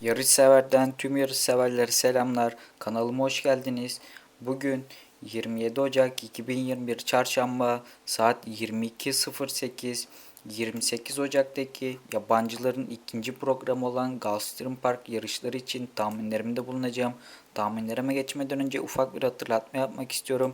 Yarış severden tüm yarış severlere selamlar. Kanalıma hoş geldiniz. Bugün 27 Ocak 2021 Çarşamba saat 22.08 28 Ocak'taki yabancıların ikinci programı olan Gulfstream Park yarışları için tahminlerimde bulunacağım. Tahminlerime geçmeden önce ufak bir hatırlatma yapmak istiyorum.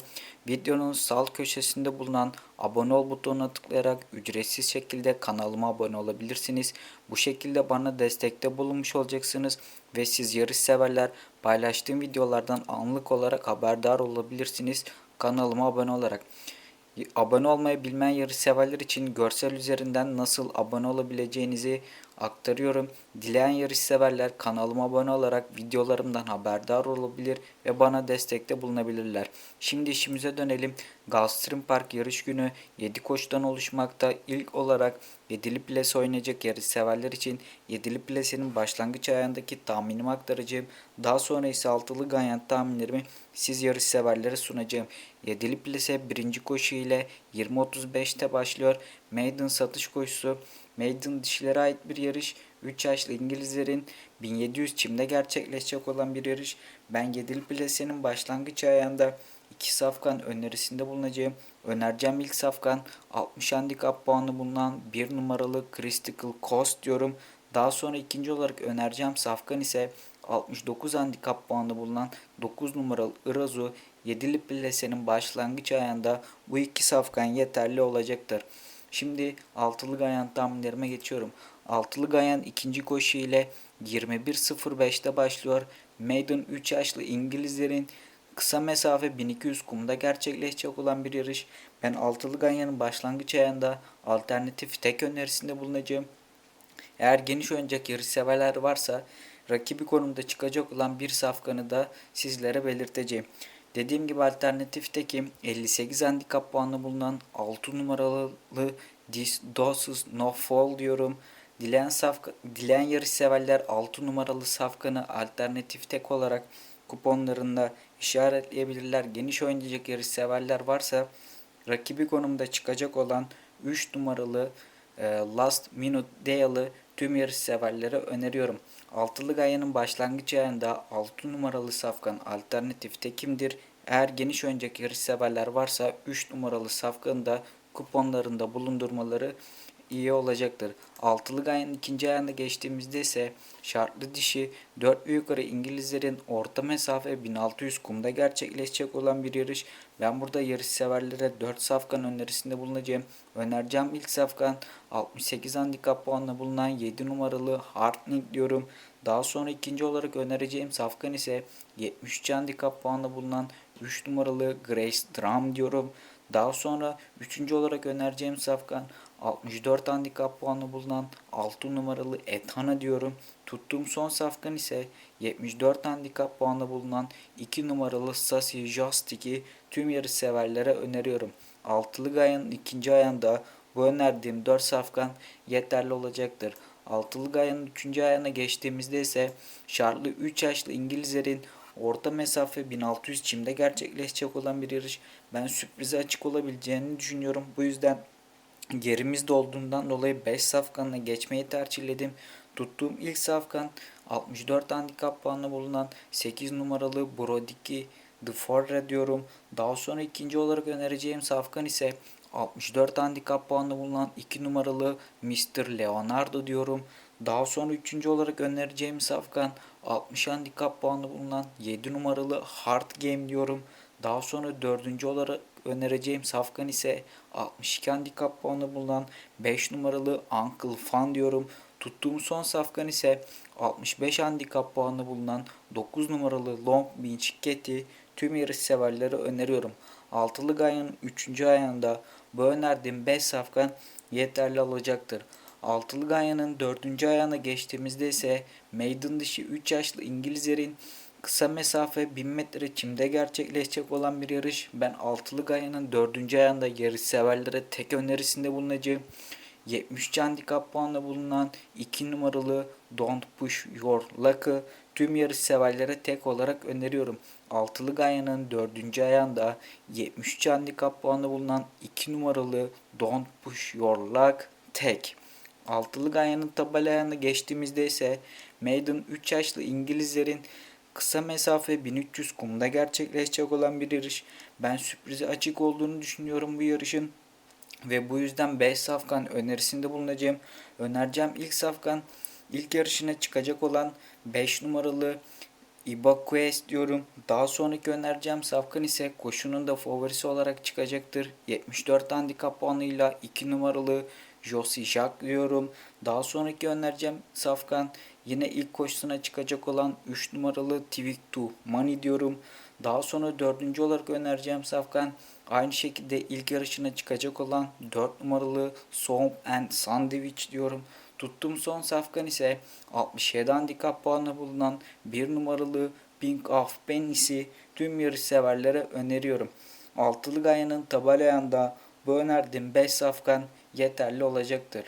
Videonun sağ köşesinde bulunan abone ol butonuna tıklayarak ücretsiz şekilde kanalıma abone olabilirsiniz. Bu şekilde bana destekte bulunmuş olacaksınız ve siz yarış severler paylaştığım videolardan anlık olarak haberdar olabilirsiniz kanalıma abone olarak. Abone olmayı bilmeyen yarış severler için görsel üzerinden nasıl abone olabileceğinizi aktarıyorum. Dileyen yarış severler kanalıma abone olarak videolarımdan haberdar olabilir ve bana destekte bulunabilirler. Şimdi işimize dönelim. Gulfstream Park yarış günü 7 koştan oluşmakta. İlk olarak 7'li plase oynayacak yarış severler için 7'li plasenin başlangıç ayağındaki tahminimi aktaracağım. Daha sonra ise altılı ganyan tahminlerimi siz yarış severlere sunacağım. 7'li plase birinci koşu ile 20.35'te başlıyor. Maiden satış koşusu. Maiden dişilere ait bir yarış. 3 yaşlı İngilizlerin 1700 çimde gerçekleşecek olan bir yarış. Ben 7'li plasenin başlangıç ayağında iki safkan önerisinde bulunacağım. Önereceğim ilk safkan 60 handikap puanı bulunan bir numaralı Critical Cost diyorum. Daha sonra ikinci olarak önereceğim safkan ise 69 handikap puanı bulunan 9 numaralı Irazu 7'li plasenin başlangıç ayağında bu iki safkan yeterli olacaktır. Şimdi altılı gayan tahminlerime geçiyorum. Altılı gayan ikinci koşu ile 21.05'te başlıyor. Maiden 3 yaşlı İngilizlerin kısa mesafe 1200 kumda gerçekleşecek olan bir yarış. Ben altılı ganyanın başlangıç ayağında alternatif tek önerisinde bulunacağım. Eğer geniş oynayacak yarış severler varsa rakibi konumda çıkacak olan bir safkanı da sizlere belirteceğim. Dediğim gibi alternatif tekim 58 handikap puanı bulunan 6 numaralı Doses No Fall diyorum. Dileyen, safka, dileyen yarış severler 6 numaralı safkanı alternatif tek olarak kuponlarında işaretleyebilirler. Geniş oynayacak yarış severler varsa rakibi konumda çıkacak olan 3 numaralı e, Last Minute Dale'ı tüm yarış severlere öneriyorum. Altılı gayanın başlangıç ayında 6 numaralı safkan alternatif tekimdir. Eğer geniş oynayacak yarış severler varsa 3 numaralı safkanı da kuponlarında bulundurmaları iyi olacaktır. Altılı gayanın ikinci ayağında geçtiğimizde ise şartlı dişi 4 yukarı İngilizlerin orta mesafe 1600 kumda gerçekleşecek olan bir yarış. Ben burada yarış severlere 4 safkan önerisinde bulunacağım. Önereceğim ilk safkan 68 handikap puanla bulunan 7 numaralı Hartning diyorum. Daha sonra ikinci olarak önereceğim safkan ise 73 handikap puanla bulunan 3 numaralı Grace Drum diyorum. Daha sonra üçüncü olarak önereceğim safkan 64 handikap puanı bulunan 6 numaralı Etana diyorum. Tuttuğum son safkan ise 74 handikap puanı bulunan 2 numaralı Sasi Justic'i tüm yarış severlere öneriyorum. Altılı gayanın ikinci ayağında bu önerdiğim 4 safkan yeterli olacaktır. Altılı gayanın 3. ayağına geçtiğimizde ise şartlı 3 yaşlı İngilizlerin orta mesafe 1600 çimde gerçekleşecek olan bir yarış. Ben sürprize açık olabileceğini düşünüyorum. Bu yüzden gerimizde olduğundan dolayı 5 safkanla geçmeyi tercihledim. Tuttuğum ilk safkan 64 handikap puanı bulunan 8 numaralı Brodiki The Forre diyorum. Daha sonra ikinci olarak önereceğim safkan ise 64 handikap puanı bulunan 2 numaralı Mr. Leonardo diyorum. Daha sonra üçüncü olarak önereceğim safkan 60 handikap puanı bulunan 7 numaralı Hard Game diyorum. Daha sonra dördüncü olarak önereceğim safkan ise 62 handikap puanı bulunan 5 numaralı Uncle Fan diyorum. Tuttuğum son safkan ise 65 handikap puanı bulunan 9 numaralı Long Beach Cat'i tüm yarış severlere öneriyorum. Altılı Gayan'ın 3. ayağında bu önerdiğim 5 safkan yeterli olacaktır. Altılı Gayan'ın 4. ayağına geçtiğimizde ise Maiden dışı 3 yaşlı İngilizlerin kısa mesafe 1000 metre çimde gerçekleşecek olan bir yarış. Ben Altılı Gayan'ın 4. ayağında yarış severlere tek önerisinde bulunacağım. 73 handikap puanla bulunan 2 numaralı Don't Push Your Luck'ı tüm yarış severlere tek olarak öneriyorum. Altılı Gaya'nın 4. ayağında 73 handikap puanla bulunan 2 numaralı Don't Push Your Luck tek. Altılı Gaya'nın tabela ayağına geçtiğimizde ise Maiden 3 yaşlı İngilizlerin kısa mesafe 1300 kumda gerçekleşecek olan bir yarış. Ben sürprize açık olduğunu düşünüyorum bu yarışın. Ve bu yüzden 5 safkan önerisinde bulunacağım. Önereceğim ilk safkan ilk yarışına çıkacak olan 5 numaralı Ibaquez diyorum. Daha sonraki önereceğim safkan ise koşunun da favorisi olarak çıkacaktır. 74 handikap puanıyla 2 numaralı Josie Jacques diyorum. Daha sonraki önereceğim safkan yine ilk koşusuna çıkacak olan 3 numaralı Tvik 2 Money diyorum. Daha sonra dördüncü olarak önereceğim safkan aynı şekilde ilk yarışına çıkacak olan 4 numaralı Soap and Sandwich diyorum. Tuttuğum son safkan ise 67 handikap puanı bulunan 1 numaralı Pink of Penis'i tüm yarış severlere öneriyorum. Altılı Gaya'nın tabelayanda bu önerdiğim 5 safkan yeterli olacaktır.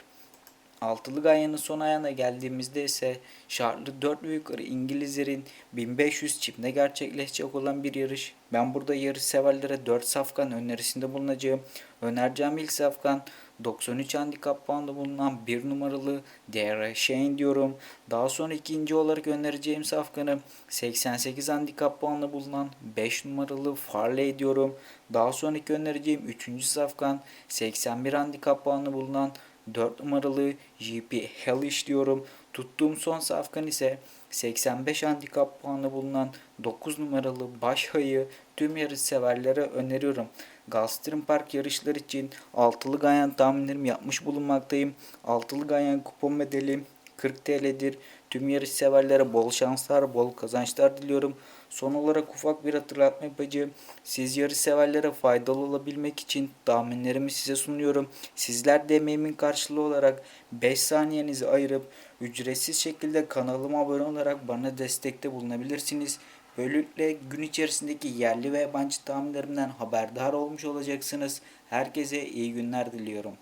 Altılı Ganya'nın son ayağına geldiğimizde ise şartlı 4 ve yukarı İngilizlerin 1500 çimde gerçekleşecek olan bir yarış. Ben burada yarış severlere 4 safkan önerisinde bulunacağım. Önereceğim ilk safkan 93 handikap puanında bulunan 1 numaralı DR Shane diyorum. Daha sonra ikinci olarak önereceğim safkanı 88 handikap puanında bulunan 5 numaralı Farley diyorum. Daha sonraki önereceğim 3. safkan 81 handikap puanında bulunan 4 numaralı JP Hellish diyorum. Tuttuğum son safkan ise 85 handikap puanı bulunan 9 numaralı Başhay'ı tüm yarış severlere öneriyorum. Gulfstream Park yarışlar için altılı ganyan tahminlerimi yapmış bulunmaktayım. Altılı ganyan kupon bedeli 40 TL'dir. Tüm yarış severlere bol şanslar, bol kazançlar diliyorum. Son olarak ufak bir hatırlatma yapacağım. Siz yarış severlere faydalı olabilmek için tahminlerimi size sunuyorum. Sizler de emeğimin karşılığı olarak 5 saniyenizi ayırıp ücretsiz şekilde kanalıma abone olarak bana destekte bulunabilirsiniz. Böylelikle gün içerisindeki yerli ve yabancı tahminlerimden haberdar olmuş olacaksınız. Herkese iyi günler diliyorum.